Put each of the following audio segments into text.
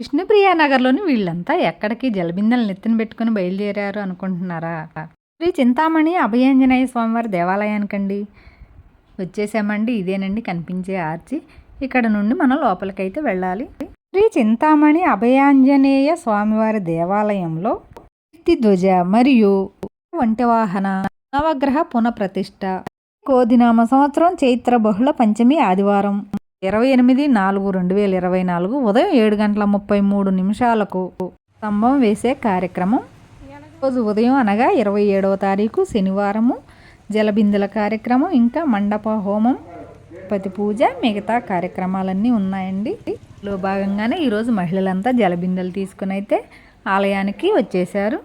విష్ణుప్రియ నగర్లోని వీళ్ళంతా ఎక్కడికి జలబిందెలు నెత్తిన పెట్టుకుని బయలుదేరారు అనుకుంటున్నారా? శ్రీ చింతామణి అభయాంజనేయ స్వామివారి దేవాలయానికండి. వచ్చేసామండి ఇదేనండి కనిపించే ఆర్చి. ఇక్కడ నుండి మనం లోపలికైతే వెళ్ళాలి. శ్రీ చింతామణి అభయాంజనేయ స్వామివారి దేవాలయంలో కీర్తి ధ్వజ మరియు వంటి వాహన నవగ్రహ పునఃప్రతిష్ఠ కోదినామ సంవత్సరం చైత్ర బహుళ పంచమి ఆదివారం. ఇరవై ఎనిమిది నాలుగు రెండు వేల ఇరవై నాలుగు ఉదయం ఏడు గంటల ముప్పై మూడు నిమిషాలకు స్తంభం వేసే కార్యక్రమం. రోజు ఉదయం అనగా ఇరవై ఏడవ తారీఖు శనివారము. జలబిందుల కార్యక్రమం ఇంకా మండప హోమం పతి పూజ మిగతా కార్యక్రమాలన్నీ ఉన్నాయండి. లో భాగంగానే ఈరోజు మహిళలంతా జలబిందెలు తీసుకుని అయితే ఆలయానికి వచ్చేశారు.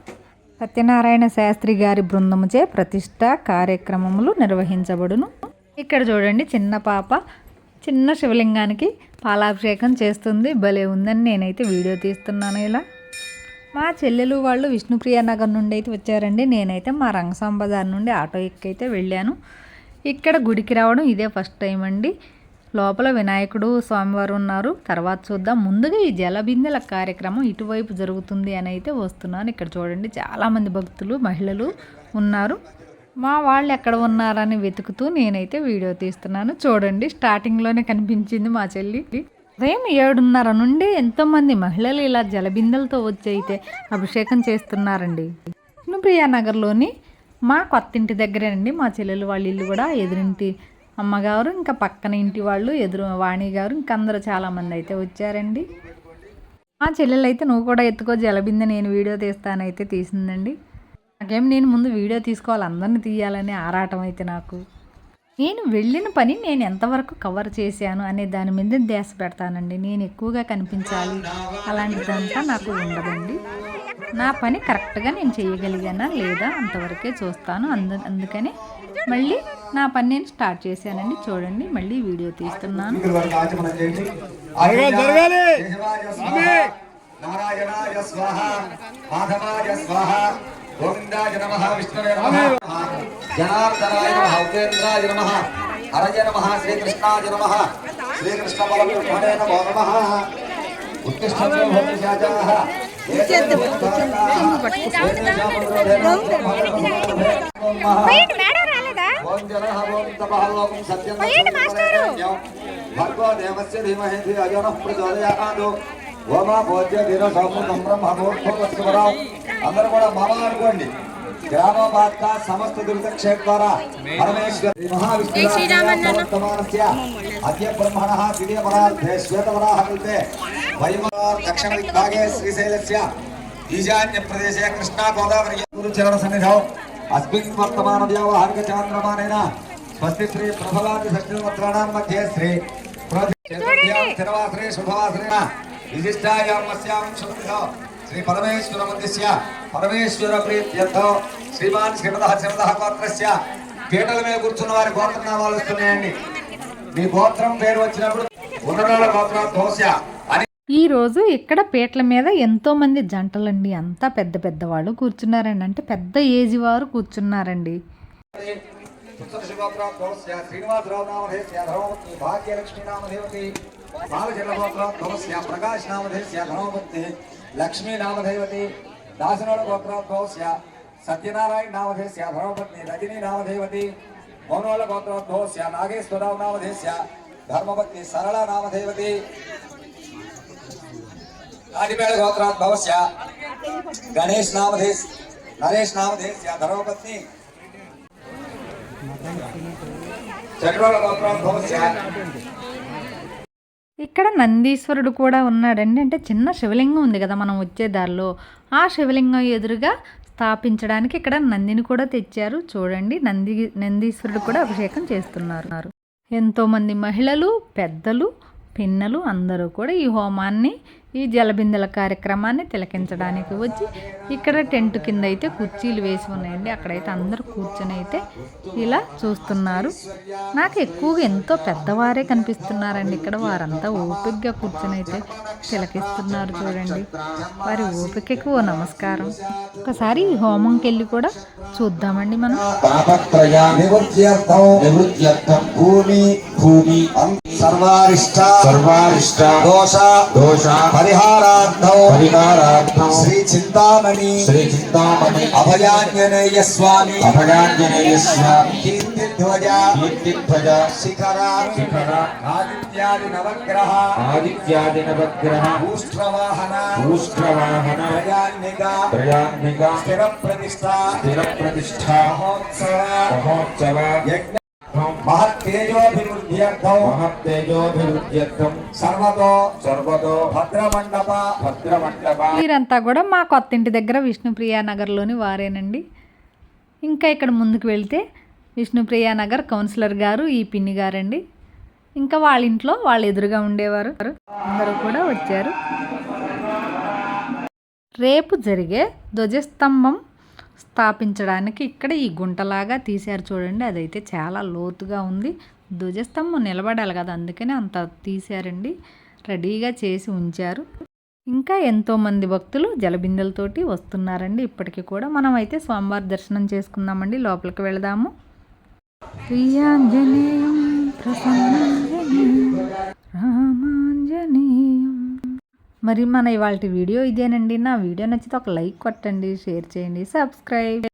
సత్యనారాయణ శాస్త్రి గారి బృందముచే ప్రతిష్ట కార్యక్రమములు నిర్వహించబడును. ఇక్కడ చూడండి చిన్న పాప చిన్న శివలింగానికి పాలాభిషేకం చేస్తుంది. భలే ఉందని నేనైతే వీడియో తీస్తున్నాను ఇలా. మా చెల్లెలు వాళ్ళు విష్ణుప్రియ నగర్ నుండి అయితే వచ్చారండి. నేనైతే మా రంగసాంబ బజార్ నుండి ఆటో ఎక్కైతే వెళ్ళాను. ఇక్కడ గుడికి రావడం ఇదే ఫస్ట్ టైం అండి. లోపల వినాయకుడు స్వామివారు ఉన్నారు. తర్వాత చూద్దాం. ముందుగా ఈ జలబిందెల కార్యక్రమం ఇటువైపు జరుగుతుంది అని అయితే వస్తున్నాను. ఇక్కడ చూడండి చాలామంది భక్తులు మహిళలు ఉన్నారు. మా వాళ్ళు ఎక్కడ ఉన్నారని వెతుకుతూ నేనైతే వీడియో తీస్తున్నాను. చూడండి స్టార్టింగ్లోనే కనిపించింది మా చెల్లి. ఉదయం ఏడున్నర నుండి ఎంతోమంది మహిళలు ఇలా జలబిందెలతో వచ్చి అయితే అభిషేకం చేస్తున్నారండి. విష్ణుప్రియ నగర్లోని మా కొత్త ఇంటి దగ్గరేనండి మా చెల్లెలు వాళ్ళ ఇల్లు కూడా ఎదురింటి అమ్మగారు ఇంకా పక్కన ఇంటి వాళ్ళు ఎదురు వాణి గారు ఇంకా అందరూ చాలామంది అయితే వచ్చారండి. మా చెల్లెలు అయితే నువ్వు కూడా ఎత్తుకో జలబిందె నేను వీడియో తీస్తానైతే తీసిందండి. నాకేం నేను ముందు వీడియో తీసుకోవాలి అందరిని తీయాలనే ఆరాటం అయితే నాకు. నేను వెళ్ళిన పని నేను ఎంతవరకు కవర్ చేశాను అనే దాని మీద ధ్యాస పెడతానండి. నేను ఎక్కువగా కనిపించాలి అలాంటిదంతా నాకు ఉండదండి. నా పని కరెక్ట్గా నేను చేయగలిగానా లేదా అంతవరకే చూస్తాను. అందు అందుకని మళ్ళీ నా పని నేను స్టార్ట్ చేశానండి. చూడండి మళ్ళీ వీడియో తీస్తున్నాను. నారాయణాయ స్వాహ మాధవాయ స్వాహ గోవిందాయ నమ విష్ణువే నమ. జనార్దనాయ నమ ఉపేంద్రాయ నమ హరయ నమ శ్రీకృష్ణాయ నమ. శ్రీకృష్ణ బలబ్రహ్మణే నమో నమ. సత్యం భర్గో దేవస్య ధీమహి ధియో నః ప్రచోదయాత్. ఓమా భోజ్య వీర సౌముఖం బ్రహ్మభూర్భువస్వరావు అందరూ కూడా మమ అనుకోండి గ్రామ వార్త సమస్త దురిత క్షేత్ర పరమేశ్వర మహావిష్ణువర్తమానస్య అద్య బ్రహ్మణः ద్వితీయ పరార్థే శ్వేతవరాహ కల్పే వైమార్ దక్షిణ విభాగే శ్రీశైలస్య. ఈశాన్య ప్రదేశే కృష్ణా గోదావరి గురుచరణ సన్నిధౌ. అస్మిన్ వర్తమాన వ్యావహారిక చాంద్రమానేన. స్వస్తి శ్రీ మధ్యే శ్రీ స్థిరవాసరే శ్రీ పరమేశ్వర మందిస్య పరమేశ్వర ప్రీత్యర్థం శ్రీమాన్ శ్రీమద శ్రీమద గోత్రస్య. పీటల మీద కూర్చున్న వారి గోత్రనామాలు వస్తున్నాయండి. మీ గోత్రం పేరు వచ్చినప్పుడు గోత్ర దోశ ఈ రోజు ఇక్కడ పీటల మీద ఎంతో మంది జంటలండి. అంతా పెద్ద పెద్ద వాళ్ళు కూర్చున్నారండి. అంటే పెద్ద ఏజ్ వారు కూర్చున్నారండి. శ్రీనివాసరావు ధర్మపత్ని భాగ్యలక్ష్మీ నామధేవతి. ಭಾವಜಲಗೋತ್ರ ಧ್ವಸ್ಯ ಪ್ರಕಾಶ್ ನಾಮಧೇಯ ಧನೋಪತ್ನಿ ಲಕ್ಷ್ಮೀ ನಾಮಧೇವತಿ ದಾಸನೋಳ ಗೋತ್ರ ಧ್ವಸ್ಯ ಸತ್ಯನಾರಾಯಣ ನಾಮಧೇಯ ಧನೋಪತ್ನಿ ರಜನಿ ನಾಮಧೇವತಿ ಮೌನೋಳ ಗೋತ್ರ ಧ್ವಸ್ಯ ನಾಗೇಶ್ವರರಾವ್ ನಾಮಧೇಯ ಧರ್ಮಪತ್ನಿ ಸರಳ ನಾಮಧೇವತಿ ಕಾಡಿಮೇಳ ಗೋತ್ರ ಧ್ವಸ್ಯ ಗಣೇಶ್ ನಾಮಧೇಯ नरेश नामधेय धर्मपत्नी चक्रवर्ती ఇక్కడ నందీశ్వరుడు కూడా ఉన్నాడండి. అంటే చిన్న శివలింగం ఉంది కదా మనం వచ్చే దారిలో. ఆ శివలింగం ఎదురుగా స్థాపించడానికి ఇక్కడ నందిని కూడా తెచ్చారు. చూడండి నంది నందీశ్వరుడు కూడా అభిషేకం చేస్తున్నారు. ఎంతోమంది మహిళలు పెద్దలు పిన్నలు అందరూ కూడా ఈ హోమాన్ని ఈ జలబిందెల కార్యక్రమాన్ని తిలకించడానికి వచ్చి ఇక్కడ టెంట్ కింద అయితే కుర్చీలు వేసి ఉన్నాయండి. అక్కడైతే అందరూ కూర్చొని అయితే ఇలా చూస్తున్నారు. నాకు ఎక్కువగా ఎంతో పెద్దవారే కనిపిస్తున్నారండి. ఇక్కడ వారంతా ఓపికగా కూర్చొని అయితే తిలకిస్తున్నారు చూడండి. వారి ఓపికకు ఓ నమస్కారం. ఒకసారి ఈ హోమంకి వెళ్ళి కూడా చూద్దామండి మనం. భూమి భూమి సర్వారిష్ట. సర్వారిష్ట. దోష. దోష. పరిహారార్థం. పరిహారార్థం. శ్రీ చింతామణి. శ్రీ చింతామణి. అభయాంజనేయ స్వామి. అభయాంజనేయ స్వామి. కీర్తిధ్వజ. కీర్తిధ్వజ. శిఖర. శిఖర. ఆదిత్యాది నవగ్రహ. ఆదిత్యాది నవగ్రహ. భూష్ట్రవాహన భూష్ట్రవాహన ప్రజాన్నిక ప్రయాణిక స్థిర ప్రతిష్ట స్థిర ప్రతిష్ఠ మహోత్సవ. మహోత్సవ. యజ్ఞ మహత్తేజోభివృద్ధ్యర్థం. మహత్తేజోభివృద్ధ్యర్థం. సర్వతో. సర్వతో. భద్రమండప. భద్రమండప. వీరంతా కూడా మా కొత్త ఇంటి దగ్గర విష్ణుప్రియ నగర్లోని వారేనండి. ఇంకా ఇక్కడ ముందుకు వెళ్తే విష్ణుప్రియ నగర్ కౌన్సిలర్ గారు ఈ పిన్ని గారండి. ఇంకా వాళ్ళ ఇంట్లో వాళ్ళు ఎదురుగా ఉండేవారు. అందరూ కూడా వచ్చారు. రేపు జరిగే ధ్వజస్తంభం స్థాపించడానికి ఇక్కడ ఈ గుంటలాగా తీశారు చూడండి. అదైతే చాలా లోతుగా ఉంది. ధ్వజస్తంభం నిలబడాలి కదా అందుకనే అంత తీశారండి. రెడీగా చేసి ఉంచారు. ఇంకా ఎంతోమంది భక్తులు జలబిందెలతోటి వస్తున్నారండి. ఇప్పటికీ కూడా మనం అయితే స్వామివారి దర్శనం చేసుకుందామండి. లోపలికి వెళదాము. ప్రియాంజనేయం మరి మన ఇవాళ వీడియో ఇదేనండి. నా వీడియో నచ్చితే ఒక లైక్ కొట్టండి షేర్ చేయండి సబ్స్క్రైబ్